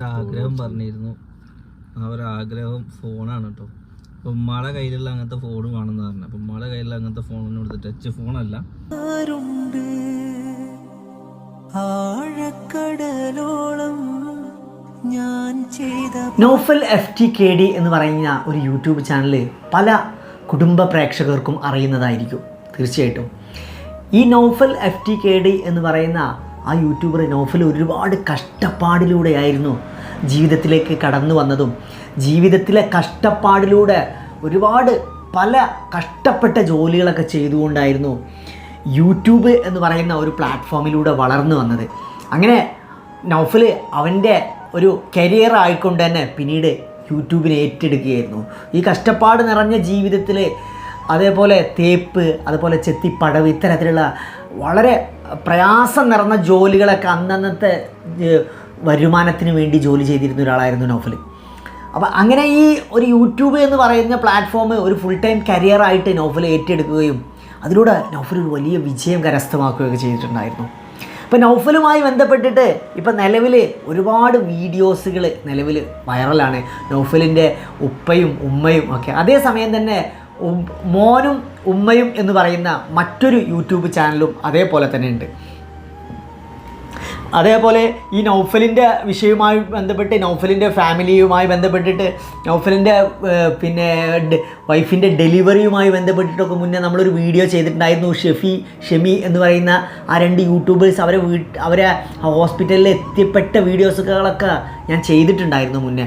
ആഗ്രഹം പറഞ്ഞിരുന്നു. ആ ഒരു ആഗ്രഹം ഫോണാണ് കേട്ടോ അപ്പൊ ഉമ്മാടെ കയ്യിലുള്ള അങ്ങനത്തെ ഫോൺ വേണമെന്ന് പറഞ്ഞു. അപ്പൊ ഉമ്മാടെ കയ്യിലുള്ള അങ്ങനത്തെ ഫോണൊന്നും എടുത്ത് ടച്ച് ഫോണല്ല. ആഴക്കടലോളം ഞാൻ ചെയ്ത Naufal F T K D എന്ന് പറയുന്ന ഒരു യൂട്യൂബ് ചാനൽ പല കുടുംബ പ്രേക്ഷകർക്കും അറിയുന്നതായിരിക്കും. തീർച്ചയായിട്ടും. ഈ Naufal F T K D എന്ന് പറയുന്ന ആ യൂട്യൂബർ നോഫൽ ഒരുപാട് കഷ്ടപ്പാടിലൂടെയായിരുന്നു ജീവിതത്തിലേക്ക് കടന്നു വന്നതും. ജീവിതത്തിലെ കഷ്ടപ്പാടിലൂടെ ഒരുപാട് പല കഷ്ടപ്പെട്ട ജോലികളൊക്കെ ചെയ്തുകൊണ്ടായിരുന്നു യൂട്യൂബ് എന്ന് പറയുന്ന ഒരു പ്ലാറ്റ്ഫോമിലൂടെ വളർന്നു വന്നത്. അങ്ങനെ നൗഫൽ അവന്റെ ഒരു കരിയർ ആയിക്കൊണ്ട് തന്നെ പിന്നീട് യൂട്യൂബിനെ ഏറ്റെടുക്കുകയായിരുന്നു. ഈ കഷ്ടപ്പാട് നിറഞ്ഞ ജീവിതത്തിൽ അതേപോലെ തേപ്പ് അതുപോലെ ചെത്തിപ്പടവ് ഇത്തരത്തിലുള്ള വളരെ പ്രയാസം നിറഞ്ഞ ജോലികളൊക്കെ അന്നന്നത്തെ വരുമാനത്തിന് വേണ്ടി ജോലി ചെയ്തിരുന്ന ഒരാളായിരുന്നു നൗഫൽ. അപ്പോൾ അങ്ങനെ ഈ ഒരു യൂട്യൂബ് എന്ന് പറയുന്ന പ്ലാറ്റ്ഫോം ഒരു ഫുൾ ടൈം കരിയറായിട്ട് നൗഫൽ ഏറ്റെടുക്കുകയും അതിലൂടെ നൗഫൽ ഒരു വലിയ വിജയം കരസ്ഥമാക്കുകയൊക്കെ ചെയ്തിട്ടുണ്ടായിരുന്നു. അപ്പോൾ നൗഫലുമായി ബന്ധപ്പെട്ടിട്ട് ഇപ്പം നിലവിൽ ഒരുപാട് വീഡിയോസുകൾ നിലവിൽ വൈറലാണ്. നൗഫലിന്റെ ഉപ്പയും ഉമ്മയും ഒക്കെ. അതേസമയം തന്നെ മോനും ഉമ്മയും എന്ന് പറയുന്ന മറ്റൊരു യൂട്യൂബ് ചാനലും അതേപോലെ തന്നെ ഉണ്ട്. അതേപോലെ ഈ നൗഫലിന്റെ വിഷയവുമായി ബന്ധപ്പെട്ട് നൗഫലിന്റെ ഫാമിലിയുമായി ബന്ധപ്പെട്ടിട്ട് നൗഫലിന്റെ പിന്നെ വൈഫിന്റെ ഡെലിവറിയുമായി ബന്ധപ്പെട്ടിട്ടൊക്കെ മുന്നേ നമ്മളൊരു വീഡിയോ ചെയ്തിട്ടുണ്ടായിരുന്നു ഷെഫി ഷെമി എന്ന് പറയുന്ന ആ രണ്ട് യൂട്യൂബേഴ്സ് അവരെ വീ അവരെ ഹോസ്പിറ്റലിൽ എത്തിപ്പെട്ട വീഡിയോസുകളൊക്കെ ഞാൻ ചെയ്തിട്ടുണ്ടായിരുന്നു മുന്നേ.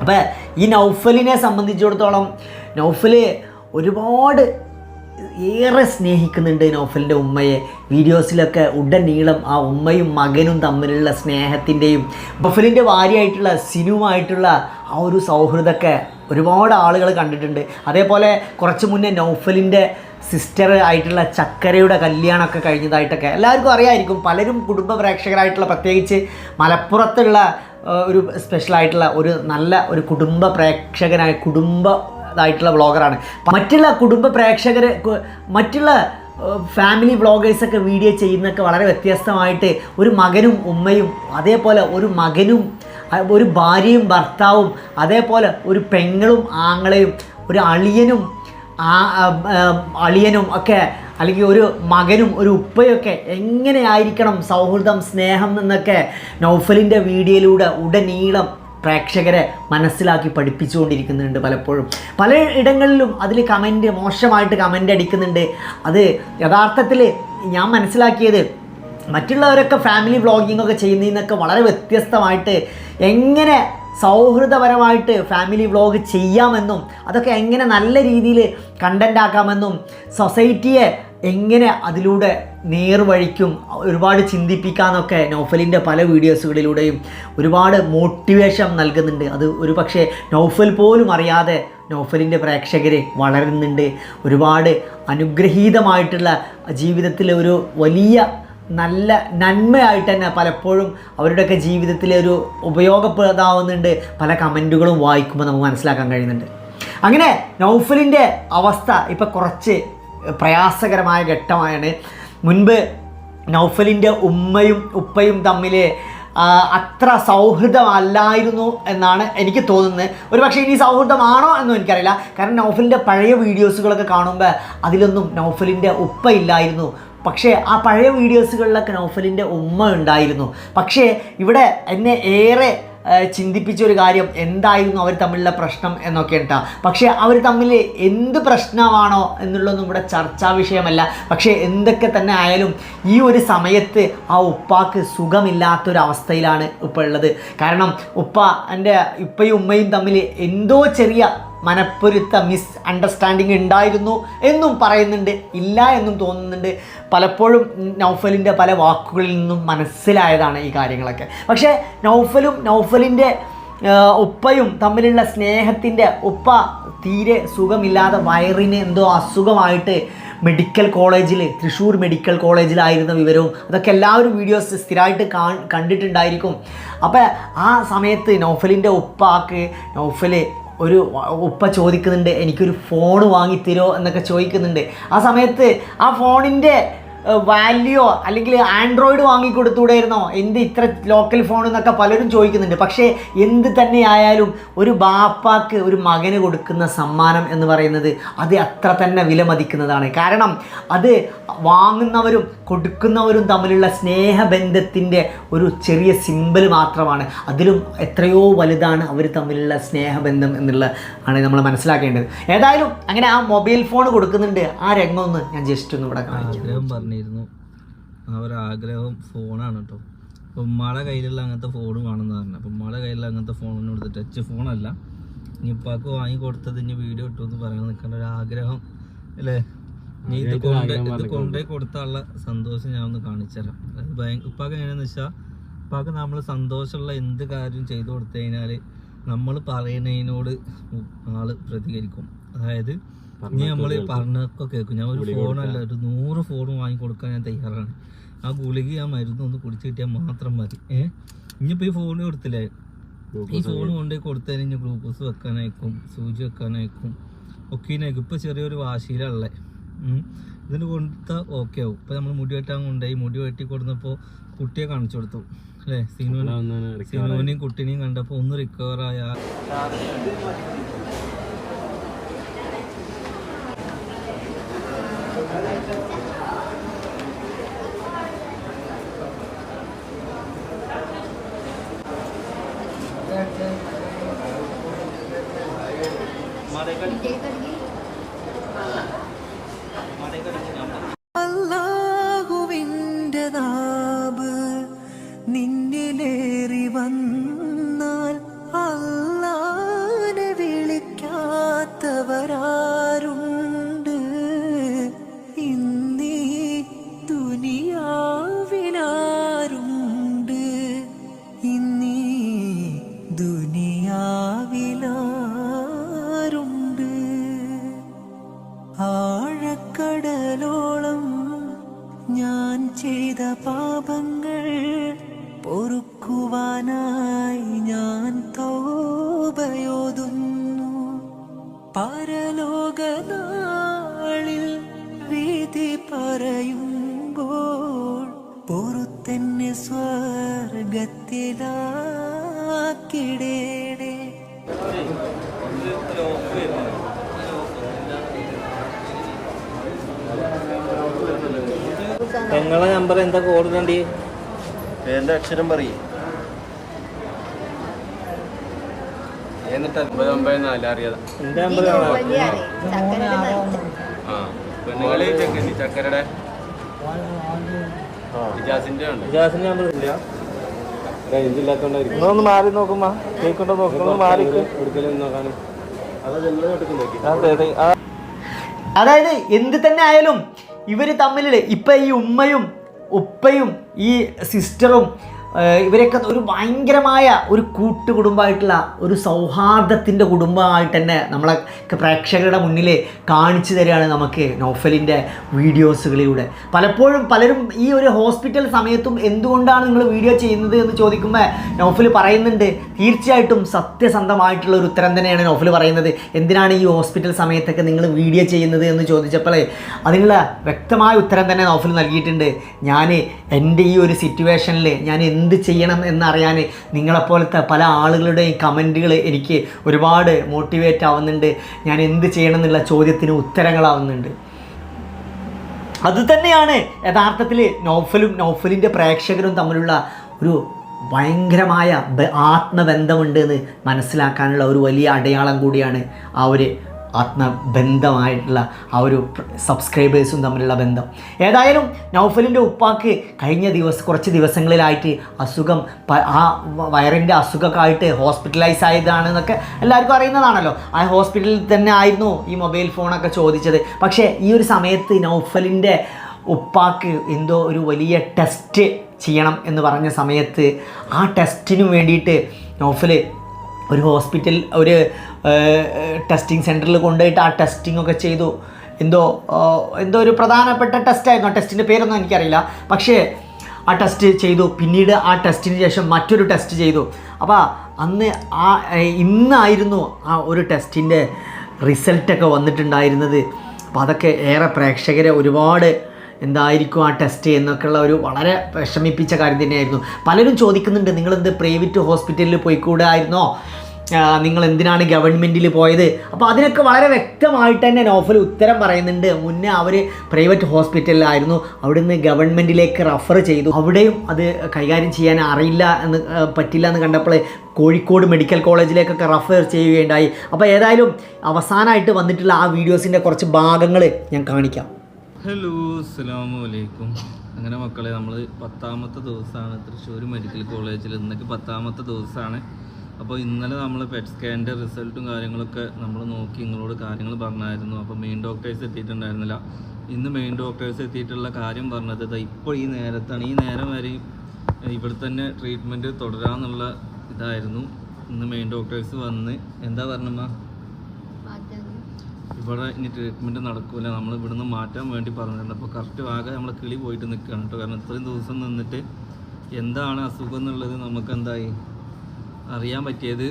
അപ്പോൾ ഈ നൗഫലിനെ സംബന്ധിച്ചിടത്തോളം നൗഫൽ ഒരുപാട് ഏറെ സ്നേഹിക്കുന്നുണ്ട് നോഫലിന്റെ ഉമ്മയെ. വീഡിയോസിലൊക്കെ ഉടനീളം ആ ഉമ്മയും മകനും തമ്മിലുള്ള സ്നേഹത്തിന്റെയും ബഫലിന്റെ ഭാര്യയായിട്ടുള്ള സിനുമായിട്ടുള്ള ആ ഒരു സൗഹൃദമൊക്കെ ഒരുപാട് ആളുകൾ കണ്ടിട്ടുണ്ട്. അതേപോലെ കുറച്ച് മുന്നേ നൗഫലിന്റെ സിസ്റ്റർ ആയിട്ടുള്ള ചക്കരയുടെ കല്യാണമൊക്കെ കഴിഞ്ഞതായിട്ടൊക്കെ എല്ലാവർക്കും അറിയാമായിരിക്കും പലരും കുടുംബ പ്രേക്ഷകരായിട്ടുള്ള പ്രത്യേകിച്ച് മലപ്പുറത്തുള്ള ഒരു സ്പെഷ്യലായിട്ടുള്ള ഒരു നല്ല ഒരു കുടുംബ പ്രേക്ഷകനായ കുടുംബ ഇതായിട്ടുള്ള വ്ളോഗറാണ്. മറ്റുള്ള കുടുംബ പ്രേക്ഷകർ മറ്റുള്ള ഫാമിലി വ്ളോഗേഴ്സൊക്കെ വീഡിയോ ചെയ്യുന്നതൊക്കെ വളരെ വ്യത്യസ്തമായിട്ട് ഒരു മകനും ഉമ്മയും അതേപോലെ ഒരു മകനും ഒരു ഭാര്യയും ഭർത്താവും അതേപോലെ ഒരു പെങ്ങളും ആങ്ങളെയും ഒരു അളിയനും അളിയനും ഒക്കെ അല്ലെങ്കിൽ ഒരു മകനും ഒരു ഉപ്പയൊക്കെ എങ്ങനെയായിരിക്കണം സൗഹൃദം സ്നേഹം എന്നൊക്കെ നൗഫലിന്റെ വീഡിയോയിലൂടെ ഉടനീളം പ്രേക്ഷകരെ മനസ്സിലാക്കി പഠിപ്പിച്ചുകൊണ്ടിരിക്കുന്നുണ്ട് പലപ്പോഴും. പല ഇടങ്ങളിലും അതിൽ കമന്റ് മോശമായിട്ട് കമന്റ് അടിക്കുന്നുണ്ട്. അത് യഥാർത്ഥത്തിൽ ഞാൻ മനസ്സിലാക്കിയത് മറ്റുള്ളവരൊക്കെ ഫാമിലി വ്ളോഗിംഗ് ഒക്കെ ചെയ്യുന്നതിനൊക്കെ വളരെ വ്യത്യസ്തമായിട്ട് എങ്ങനെ സൗഹൃദപരമായിട്ട് ഫാമിലി വ്ളോഗ് ചെയ്യാമെന്നും അതൊക്കെ എങ്ങനെ നല്ല രീതിയിൽ കണ്ടന്റ് ആക്കാമെന്നും സൊസൈറ്റിയെ എങ്ങനെ അതിലൂടെ നേർവഴിക്കും ഒരുപാട് ചിന്തിപ്പിക്കാമെന്നൊക്കെ നൗഫലിന്റെ പല വീഡിയോസുകളിലൂടെയും ഒരുപാട് മോട്ടിവേഷൻ നൽകുന്നുണ്ട്. അത് ഒരു പക്ഷേ നൗഫൽ പോലും അറിയാതെ നൗഫലിന്റെ പ്രേക്ഷകരെ വളരുന്നുണ്ട്. ഒരുപാട് അനുഗ്രഹീതമായിട്ടുള്ള ജീവിതത്തിലെ ഒരു വലിയ നല്ല നന്മയായിട്ട് തന്നെ പലപ്പോഴും അവരുടെയൊക്കെ ജീവിതത്തിലെ ഒരു ഉപയോഗപ്രദമാവുന്നുണ്ട്. പല കമന്റുകളും വായിക്കുമ്പോൾ നമുക്ക് മനസ്സിലാക്കാൻ കഴിയുന്നുണ്ട്. അങ്ങനെ നൗഫലിന്റെ അവസ്ഥ ഇപ്പം കുറച്ച് പ്രയാസകരമായ ഘട്ടമാണ് മുൻപ് നൗഫലിന്റെ ഉമ്മയും ഉപ്പയും തമ്മിൽ അത്ര സൗഹൃദമല്ലായിരുന്നു എന്നാണ് എനിക്ക് തോന്നുന്നത്. ഒരു പക്ഷേ ഇനി സൗഹൃദമാണോ എന്നും എനിക്കറിയില്ല. കാരണം നൗഫലിന്റെ പഴയ വീഡിയോസുകളൊക്കെ കാണുമ്പോൾ അതിലൊന്നും നൗഫലിന്റെ ഉപ്പ ഇല്ലായിരുന്നു. പക്ഷേ ആ പഴയ വീഡിയോസുകളിലൊക്കെ നൗഫലിന്റെ ഉമ്മ ഉണ്ടായിരുന്നു. പക്ഷേ ഇവിടെ എന്നെ ഏറെ ചിന്തിപ്പിച്ച ഒരു കാര്യം എന്തായിരുന്നു അവർ തമ്മിലുള്ള പ്രശ്നം എന്നൊക്കെ ഉണ്ടാ? പക്ഷേ അവർ തമ്മിൽ എന്ത് പ്രശ്നമാണോ എന്നുള്ളതൊന്നും ഇവിടെ ചർച്ചാ വിഷയമല്ല. പക്ഷേ എന്തൊക്കെ തന്നെ ആയാലും ഈ ഒരു സമയത്ത് ആ ഉപ്പാക്ക് സുഖമില്ലാത്തൊരവസ്ഥയിലാണ് ഇപ്പോൾ ഉള്ളത്. കാരണം ഉപ്പ എന്റെ ഉപ്പയും ഉമ്മയും തമ്മിൽ എന്തോ ചെറിയ മനപ്പൊരുത്ത മിസ് അണ്ടർസ്റ്റാൻഡിങ് ഉണ്ടായിരുന്നു എന്നും പറയുന്നുണ്ട് ഇല്ല എന്നും തോന്നുന്നുണ്ട്. പലപ്പോഴും നൗഫലിന്റെ പല വാക്കുകളിൽ നിന്നും മനസ്സിലായതാണ് ഈ കാര്യങ്ങളൊക്കെ. പക്ഷേ നൗഫലും നൗഫലിന്റെ ഉപ്പയും തമ്മിലുള്ള സ്നേഹത്തിന്റെ ഉപ്പ തീരെ സുഖമില്ലാതെ വയറിന് എന്തോ അസുഖമായിട്ട് മെഡിക്കൽ കോളേജിൽ തൃശ്ശൂർ മെഡിക്കൽ കോളേജിലായിരുന്ന വിവരവും അതൊക്കെ എല്ലാവരും വീഡിയോസ് സ്ഥിരമായിട്ട് കാ കണ്ടിട്ടുണ്ടായിരിക്കും. അപ്പോൾ ആ സമയത്ത് നൗഫലിന്റെ ഉപ്പാക്ക് നൗഫൽ ഒരു ഉപ്പ ചോദിക്കുന്നുണ്ട് എനിക്കൊരു ഫോൺ വാങ്ങിത്തരോ എന്നൊക്കെ ചോദിക്കുന്നുണ്ട്. ആ സമയത്ത് ആ ഫോണിന്റെ വാല്യോ അല്ലെങ്കിൽ ആൻഡ്രോയിഡ് വാങ്ങിക്കൊടുത്തൂടായിരുന്നോ എന്ത് ഇത്ര ലോക്കൽ ഫോൺ എന്നൊക്കെ പലരും ചോദിക്കുന്നുണ്ട്. പക്ഷേ എന്ത് തന്നെ ആയാലും ഒരു ബാപ്പാക്ക് ഒരു മകന് കൊടുക്കുന്ന സമ്മാനം എന്ന് പറയുന്നത് അത് അത്ര തന്നെ വിലമതിക്കുന്നതാണ് കാരണം അത് വാങ്ങുന്നവരും കൊടുക്കുന്നവരും തമ്മിലുള്ള സ്നേഹബന്ധത്തിന്റെ ഒരു ചെറിയ സിമ്പിൾ മാത്രമാണ്. അതിലും എത്രയോ വലുതാണ് അവർ തമ്മിലുള്ള സ്നേഹബന്ധം എന്നുള്ള ആണ് നമ്മൾ മനസ്സിലാക്കേണ്ടത്. ഏതായാലും അങ്ങനെ ആ മൊബൈൽ ഫോൺ കൊടുക്കുന്നുണ്ട്. ആ രംഗമൊന്ന് ഞാൻ ജസ്റ്റ് ഒന്ന് ഇവിടെ കാണിക്കാം. ഒരു ആഗ്രഹം ഫോണാണ് കേട്ടോ അപ്പം ഉമ്മാടെ കയ്യിലുള്ള അങ്ങനത്തെ ഫോണും വേണമെന്ന് പറഞ്ഞു. അപ്പം ഉമ്മാടെ കയ്യിലുള്ള അങ്ങനത്തെ ഫോണൊന്നും എടുത്ത് ടച്ച് ഫോണല്ല ഇനി ഉപ്പാക്ക് വാങ്ങി കൊടുത്തത് ഇനി വീഡിയോ ഇട്ടു എന്ന് പറയാൻ നിൽക്കേണ്ട ഒരു ആഗ്രഹം അല്ലേ? നീ ഇത് കൊണ്ട് ഇത് കൊണ്ടേ കൊടുത്താനുള്ള സന്തോഷം ഞാൻ ഒന്ന് കാണിച്ചുതരാം അതായത് ഭയങ്കര ഉപ്പാക്ക് എങ്ങനെയാന്ന് വെച്ചാൽ ഉപ്പാക്ക് നമ്മൾ സന്തോഷമുള്ള എന്ത് കാര്യം ചെയ്തു കൊടുത്തു കഴിഞ്ഞാൽ നമ്മൾ പറയുന്നതിനോട് ആൾ പ്രതികരിക്കും. അതായത് ഇനി നമ്മൾ പറഞ്ഞൊക്കെ കേൾക്കും. ഞാൻ ഒരു ഫോണല്ല ഒരു നൂറ് ഫോൺ വാങ്ങിക്കൊടുക്കാൻ ഞാൻ തയ്യാറാണ്. ആ ഗുളിക ആ മരുന്ന് ഒന്ന് കുടിച്ചു കിട്ടിയാൽ മാത്രം മതി. ഏഹ് ഇനിയിപ്പോൾ ഈ ഫോൺ കൊടുത്തില്ലേ? ഈ ഫോൺ കൊണ്ടുപോയി കൊടുത്തതിന് ഇനി ഗ്ലൂക്കോസ് വെക്കാനായിരിക്കും സൂചി വെക്കാനായിരിക്കും ഒക്കെ ഇതിനയക്കും ഇപ്പം ചെറിയൊരു വാശിയിലുള്ള ഇതിന് കൊടുത്താൽ ഓക്കെ ആവും. ഇപ്പം നമ്മൾ മുടി വെട്ടാൻ കൊണ്ടുപോയി മുടി വെട്ടി കൊടുത്തപ്പോൾ കുട്ടിയെ കാണിച്ചു കൊടുത്തു. അല്ലേ? സിനുവിന്. സിനുവിനെയും കുട്ടീനെയും കണ്ടപ്പോൾ ഒന്ന് റിക്കവർ Gracias. പെങ്ങളെ നമ്പർ എന്താ കോഡ് കണ്ടി പേരിന്റെ അക്ഷരം പറയും. എന്നിട്ട് ഒമ്പത് ഒമ്പത് നാല് അറിയാതെ എന്റെ നമ്പർ ആ പെണ്ണുങ്ങൾ ചെക്കൻ ചക്കരയുടെ. ഇജാസിന്റെ ഉണ്ട്. ജാസിന്റെ നമ്പർ ഇല്ല. നിങ്ങളൊന്ന് മാറി നോക്കുമ്പോ കേൾക്കണ്ടോ മാറി അതായത് എന്ത് തന്നെ ആയാലും ഇവർ തമ്മിൽ ഇപ്പം ഈ ഉമ്മയും ഉപ്പയും ഈ സിസ്റ്ററും ഇവരൊക്കെ ഒരു ഭയങ്കരമായ ഒരു കൂട്ടുകുടുംബമായിട്ടുള്ള ഒരു സൗഹാർദ്ദത്തിന്റെ കുടുംബമായിട്ട് തന്നെ നമ്മളെ പ്രേക്ഷകരുടെ മുന്നിൽ കാണിച്ചു തരികയാണ് നമുക്ക് നോഫലിന്റെ വീഡിയോസുകളിലൂടെ. പലപ്പോഴും പലരും ഈ ഒരു ഹോസ്പിറ്റൽ സമയത്തും എന്തുകൊണ്ടാണ് നിങ്ങൾ വീഡിയോ ചെയ്യുന്നത് എന്ന് ചോദിക്കുമ്പോൾ നോഫൽ പറയുന്നുണ്ട്. തീർച്ചയായിട്ടും സത്യസന്ധമായിട്ടുള്ള ഒരു ഉത്തരം തന്നെയാണ് നോഫൽ പറയുന്നത്. എന്തിനാണ് ഈ ഹോസ്പിറ്റൽ സമയത്തൊക്കെ നിങ്ങൾ വീഡിയോ ചെയ്യുന്നത് എന്ന് ചോദിച്ചപ്പോൾ അതിനുള്ള വ്യക്തമായ ഉത്തരം തന്നെ നോഫൽ നൽകിയിട്ടുണ്ട്. ഞാൻ എന്റെ ഈ ഒരു സിറ്റുവേഷനിൽ ഞാൻ എന്ത് ചെയ്യണം എന്നറിയാൻ നിങ്ങളെപ്പോലത്തെ പല ആളുകളുടെയും കമന്റുകൾ എനിക്ക് ഒരുപാട് മോട്ടിവേറ്റ് ആവുന്നുണ്ട്. ഞാൻ എന്ത് ചെയ്യണം എന്നുള്ള ചോദ്യത്തിന് ഉത്തരങ്ങളാവുന്നുണ്ട്. അത് തന്നെയാണ് യഥാർത്ഥത്തിൽ നോഫലും നോഫലിന്റെ പ്രേക്ഷകരും തമ്മിലുള്ള ഒരു ഭയങ്കരമായ ആത്മബന്ധമുണ്ട് എന്ന് മനസ്സിലാക്കാനുള്ള ഒരു വലിയ അടയാളം കൂടിയാണ് ആ ഒരു ആത്മബന്ധമായിട്ടുള്ള ആ ഒരു സബ്സ്ക്രൈബേഴ്സും തമ്മിലുള്ള ബന്ധം. ഏതായാലും നൗഫലിന്റെ ഉപ്പാക്ക് കഴിഞ്ഞ ദിവസം കുറച്ച് ദിവസങ്ങളിലായിട്ട് അസുഖം ആ വയറിന്റെ അസുഖമൊക്കെ ഹോസ്പിറ്റലൈസ് ആയതാണെന്നൊക്കെ എല്ലാവർക്കും അറിയുന്നതാണല്ലോ. ആ ഹോസ്പിറ്റലിൽ തന്നെ ആയിരുന്നു ഈ മൊബൈൽ ഫോണൊക്കെ ചോദിച്ചത്. പക്ഷേ ഈ ഒരു സമയത്ത് നൗഫലിന്റെ ഉപ്പാക്ക് എന്തോ ഒരു വലിയ ടെസ്റ്റ് ചെയ്യണം എന്ന് പറഞ്ഞ സമയത്ത് ആ ടെസ്റ്റിനു വേണ്ടിയിട്ട് നൗഫൽ ഒരു ഹോസ്പിറ്റൽ ഒരു ടെസ്റ്റിംഗ് സെന്ററിൽ കൊണ്ടുപോയിട്ട് ആ ടെസ്റ്റിംഗ് ഒക്കെ ചെയ്തു. എന്തോ എന്തോ ഒരു പ്രധാനപ്പെട്ട ടെസ്റ്റായിരുന്നു ആ ടെസ്റ്റിന്റെ പേരൊന്നും എനിക്കറിയില്ല. പക്ഷേ ആ ടെസ്റ്റ് ചെയ്തു. പിന്നീട് ആ ടെസ്റ്റിന് ശേഷം മറ്റൊരു ടെസ്റ്റ് ചെയ്തു. അപ്പോൾ അന്ന് ആ ഇന്നായിരുന്നു ആ ഒരു ടെസ്റ്റിന്റെ റിസൾട്ടൊക്കെ വന്നിട്ടുണ്ടായിരുന്നത്. അപ്പോൾ അതൊക്കെ ഏറെ പ്രേക്ഷകരെ ഒരുപാട് എന്തായിരിക്കും ആ ടെസ്റ്റ് എന്നൊക്കെയുള്ള ഒരു വളരെ വിഷമിപ്പിച്ച കാര്യം തന്നെയായിരുന്നു. പലരും ചോദിക്കുന്നുണ്ട് നിങ്ങളെന്ത് പ്രൈവറ്റ് ഹോസ്പിറ്റലിൽ പോയിക്കൂടായിരുന്നോ? നിങ്ങൾ എന്തിനാണ് ഗവൺമെന്റിൽ പോയത്? അപ്പോൾ അതിനൊക്കെ വളരെ വ്യക്തമായിട്ട് തന്നെ നോഫൽ ഉത്തരം പറയുന്നുണ്ട്. മുന്നേ അവർ പ്രൈവറ്റ് ഹോസ്പിറ്റലിലായിരുന്നു അവിടുന്ന് ഗവൺമെന്റിലേക്ക് റഫർ ചെയ്തു. അവിടെയും അത് കൈകാര്യം ചെയ്യാൻ അറിയില്ല എന്ന് പറ്റില്ല എന്ന് കണ്ടപ്പോൾ കോഴിക്കോട് മെഡിക്കൽ കോളേജിലേക്കൊക്കെ റഫർ ചെയ്യുകയുണ്ടായി. അപ്പോൾ ഏതായാലും അവസാനമായിട്ട് വന്നിട്ടുള്ള ആ വീഡിയോസിന്റെ കുറച്ച് ഭാഗങ്ങൾ ഞാൻ കാണിക്കാം. ഹലോ അസ്സലാമു അലൈക്കും. അങ്ങനെ മക്കളെ നമ്മൾ പത്താമത്തെ ദിവസമാണ് തൃശ്ശൂർ മെഡിക്കൽ കോളേജിൽ ഇന്നൊക്കെ പത്താമത്തെ ദിവസമാണ്. അപ്പോൾ ഇന്നലെ നമ്മൾ പെറ്റ് സ്കാനിന്റെ റിസൾട്ടും കാര്യങ്ങളൊക്കെ നമ്മൾ നോക്കി നിങ്ങളോട് കാര്യങ്ങൾ പറഞ്ഞായിരുന്നു. അപ്പോൾ മെയിൻ ഡോക്ടേഴ്സ് എത്തിയിട്ടുണ്ടായിരുന്നില്ല. ഇന്ന് മെയിൻ ഡോക്ടേഴ്സ് എത്തിയിട്ടുള്ള കാര്യം പറഞ്ഞത് ഇപ്പോൾ ഈ നേരത്താണ്. ഈ നേരം ഏഹ്, ഇവിടെ തന്നെ ട്രീറ്റ്മെന്റ് തുടരാമെന്നുള്ള ഇതായിരുന്നു. ഇന്ന് മെയിൻ ഡോക്ടേഴ്സ് വന്ന് എന്താ പറഞ്ഞമ്മ? ഇവിടെ ഇനി ട്രീറ്റ്മെന്റ് നടക്കില്ല നമ്മൾ ഇവിടുന്ന് മാറ്റാൻ വേണ്ടി പറഞ്ഞിട്ടുണ്ട്. അപ്പോൾ കറക്റ്റ് ആകെ നമ്മൾ കിളി പോയിട്ട് നിൽക്കുകയാണ് കേട്ടോ. കാരണം ഇത്രയും ദിവസം നിന്നിട്ട് എന്താണ് അസുഖം എന്നുള്ളത് നമുക്ക് എന്തായി അറിയാൻ പറ്റിയത്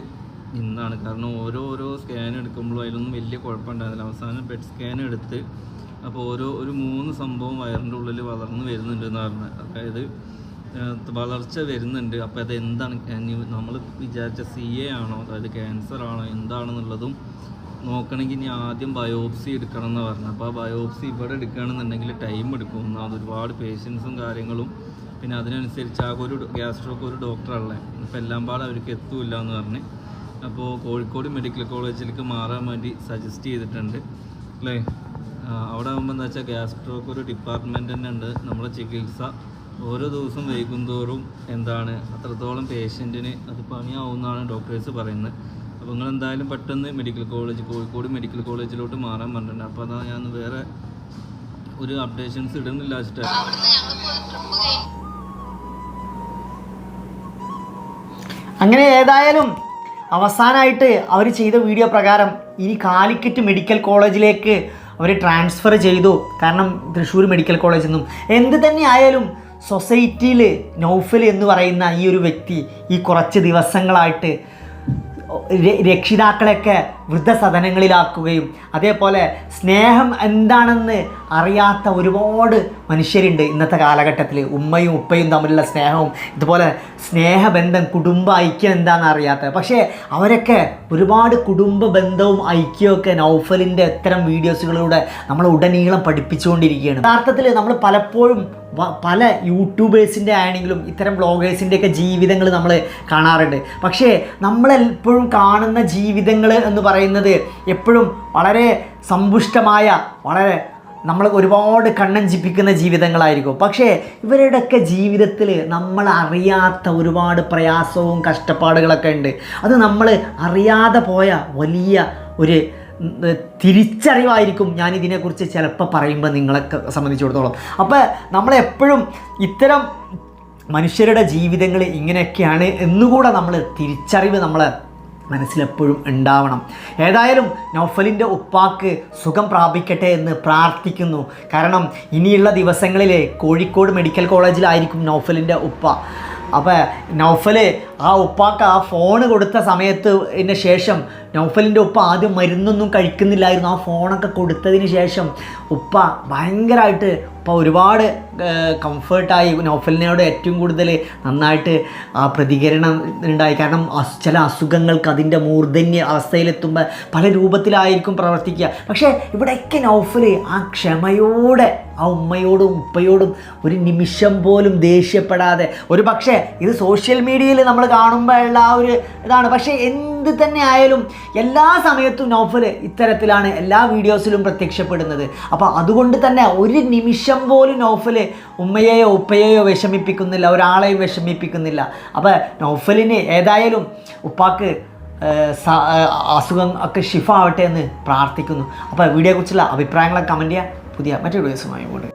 ഇന്നാണ്. കാരണം ഓരോ ഓരോ സ്കാൻ എടുക്കുമ്പോഴും അതിലൊന്നും വലിയ കുഴപ്പമുണ്ടായിരുന്നില്ല. അവസാനം ബെഡ് സ്കാൻ എടുത്ത് അപ്പോൾ ഓരോ ഒരു മൂന്ന് സംഭവം വയറിന്റെ ഉള്ളിൽ വളർന്നു വരുന്നുണ്ട് എന്ന് അതായത് വളർച്ച വരുന്നുണ്ട്. അപ്പോൾ അത് എന്താണ് നമ്മൾ വിചാരിച്ച സി എ ആണോ? അതായത് ക്യാൻസർ ആണോ? എന്താണെന്നുള്ളതും നോക്കണമെങ്കിൽ ഇനി ആദ്യം ബയോപ്സി എടുക്കണം എന്ന് പറഞ്ഞു അപ്പോൾ ആ ബയോപ്സി ഇവിടെ എടുക്കുകയാണെന്നുണ്ടെങ്കിൽ ടൈം എടുക്കും. ഒന്നാമത് ഒരുപാട് പേഷ്യൻസും കാര്യങ്ങളും പിന്നെ അതിനനുസരിച്ച് ആ ഒരു ഗ്യാസ്ട്രോക്ക് ഒരു ഡോക്ടറല്ലേ അപ്പോൾ എല്ലാം പാടെ അവർക്ക് എത്തൂല്ല എന്ന് പറഞ്ഞ് അപ്പോൾ കോഴിക്കോട് മെഡിക്കൽ കോളേജിലേക്ക് മാറാൻ വേണ്ടി സജസ്റ്റ് ചെയ്തിട്ടുണ്ട്. അല്ലേ? അവിടെ ആകുമ്പോൾ എന്താ വെച്ചാൽ ഗ്യാസ്ട്രോക്ക് ഒരു ഡിപ്പാർട്ട്മെന്റ് തന്നെ ഉണ്ട്. നമ്മുടെ ചികിത്സ ഓരോ ദിവസം വൈകുന്തോറും എന്താണ് അത്രത്തോളം പേഷ്യന്റിന് അത് പണിയാവുമെന്നാണ് ഡോക്ടേഴ്സ് പറയുന്നത്. അപ്പോൾ നിങ്ങൾ എന്തായാലും പെട്ടെന്ന് മെഡിക്കൽ കോളേജ് കോഴിക്കോട് മെഡിക്കൽ കോളേജിലോട്ട് മാറാൻ പറഞ്ഞിട്ടുണ്ട്. അപ്പോൾ അതാ ഞാൻ വേറെ ഒരു അപ്ഡേഷൻസ് ഇടുന്നില്ല അങ്ങനെ ഏതായാലും അവസാനമായിട്ട് അവർ ചെയ്ത വീഡിയോ പ്രകാരം ഇനി കാലിക്കറ്റ് മെഡിക്കൽ കോളേജിലേക്ക് അവർ ട്രാൻസ്ഫർ ചെയ്തു. കാരണം തൃശ്ശൂർ മെഡിക്കൽ കോളേജിൽ നിന്നും എന്ത് തന്നെ ആയാലും സൊസൈറ്റിയിൽ നൗഫൽ എന്ന് പറയുന്ന ഈ ഒരു വ്യക്തി ഈ കുറച്ച് ദിവസങ്ങളായിട്ട് രക്ഷിതാക്കളെയൊക്കെ വൃദ്ധസദനങ്ങളിലാക്കുകയും അതേപോലെ സ്നേഹം എന്താണെന്ന് അറിയാത്ത ഒരുപാട് മനുഷ്യരുണ്ട് ഇന്നത്തെ കാലഘട്ടത്തിൽ ഉമ്മയും ഉപ്പയും തമ്മിലുള്ള സ്നേഹവും ഇതുപോലെ സ്നേഹബന്ധം കുടുംബ ഐക്യം എന്താണെന്ന് അറിയാത്ത പക്ഷേ അവരൊക്കെ ഒരുപാട് കുടുംബ ബന്ധവും ഐക്യമൊക്കെ നൗഫലിന്റെ ഇത്തരം വീഡിയോസുകളിലൂടെ നമ്മൾ ഉടനീളം പഠിപ്പിച്ചുകൊണ്ടിരിക്കുകയാണ്. യഥാർത്ഥത്തിൽ നമ്മൾ പലപ്പോഴും പല യൂട്യൂബേഴ്സിന്റെ ആണെങ്കിലും ഇത്തരം ബ്ലോഗേഴ്സിന്റെയൊക്കെ ജീവിതങ്ങൾ നമ്മൾ കാണാറുണ്ട്. പക്ഷേ നമ്മളെപ്പോഴും കാണുന്ന ജീവിതങ്ങൾ എന്ന് പറയുന്നത് എപ്പോഴും വളരെ സമ്പുഷ്ടമായ വളരെ നമ്മൾ ഒരുപാട് കണ്ണഞ്ചിപ്പിക്കുന്ന ജീവിതങ്ങളായിരിക്കും. പക്ഷേ ഇവരുടെയൊക്കെ ജീവിതത്തിൽ നമ്മൾ അറിയാത്ത ഒരുപാട് പ്രയാസവും കഷ്ടപ്പാടുകളൊക്കെ ഉണ്ട്. അത് നമ്മൾ അറിയാതെ പോയ വലിയ ഒരു തിരിച്ചറിവായിരിക്കും ഞാൻ ഇതിനെക്കുറിച്ച് ചിലപ്പോൾ പറയുമ്പോൾ നിങ്ങളൊക്കെ സംബന്ധിച്ചിടത്തോളം. അപ്പോൾ നമ്മളെപ്പോഴും ഇത്തരം മനുഷ്യരുടെ ജീവിതങ്ങൾ ഇങ്ങനെയൊക്കെയാണ് എന്നുകൂടെ നമ്മൾ തിരിച്ചറിവ് നമ്മൾ മനസ്സിലെപ്പോഴും ഉണ്ടാവണം. ഏതായാലും നൗഫലിന്റെ ഉപ്പാക്ക് സുഖം പ്രാപിക്കട്ടെ എന്ന് പ്രാർത്ഥിക്കുന്നു. കാരണം ഇനിയുള്ള ദിവസങ്ങളിൽ കോഴിക്കോട് മെഡിക്കൽ കോളേജിലായിരിക്കും നൗഫലിന്റെ ഉപ്പ. അപ്പോൾ നൗഫൽ ആ ഉപ്പാക്ക് ആ ഫോണ് കൊടുത്ത സമയത്ത് ശേഷം നൗഫലിന്റെ ഉപ്പ ആദ്യം മരുന്നൊന്നും കഴിക്കുന്നില്ലായിരുന്നു. ആ ഫോണൊക്കെ കൊടുത്തതിന് ശേഷം ഉപ്പ ഭയങ്കരമായിട്ട് ഉപ്പ ഒരുപാട് കംഫേർട്ടായി നൗഫലിനോട് ഏറ്റവും കൂടുതൽ നന്നായിട്ട് ആ പ്രതികരണം ഉണ്ടായി. കാരണം ചില അസുഖങ്ങൾക്ക് അതിന്റെ മൂർധന്യ അവസ്ഥയിലെത്തുമ്പോൾ പല രൂപത്തിലായിരിക്കും പ്രവർത്തിക്കുക. പക്ഷേ ഇവിടെയൊക്കെ നൗഫൽ ആ ക്ഷമയോടെ ആ ഉമ്മയോടും ഉപ്പയോടും ഒരു നിമിഷം പോലും ദേഷ്യപ്പെടാതെ. ഒരു പക്ഷേ ഇത് സോഷ്യൽ മീഡിയയിൽ നമ്മൾ കാണുമ്പോഴുള്ള ആ ഒരു ഇതാണ്. പക്ഷേ എന്ത് തന്നെ ആയാലും എല്ലാ സമയത്തും നോഫൽ ഇത്തരത്തിലാണ് എല്ലാ വീഡിയോസിലും പ്രത്യക്ഷപ്പെടുന്നത്. അപ്പോൾ അതുകൊണ്ട് തന്നെ ഒരു നിമിഷം പോലും നോഫൽ ഉമ്മയെയോ ഉപ്പയെയോ വിഷമിപ്പിക്കുന്നില്ല ഒരാളെയും വിഷമിപ്പിക്കുന്നില്ല. അപ്പോൾ നോഫലിന് ഏതായാലും ഉപ്പാക്ക് അസുഖം ഒക്കെ ഷിഫ ആവട്ടെ എന്ന് പ്രാർത്ഥിക്കുന്നു. അപ്പോൾ വീഡിയോയെക്കുറിച്ചുള്ള അഭിപ്രായങ്ങളൊക്കെ കമന്റ് ചെയ്യുക പുതിയ മറ്റൊരു ദിവസമായി കൊണ്ട്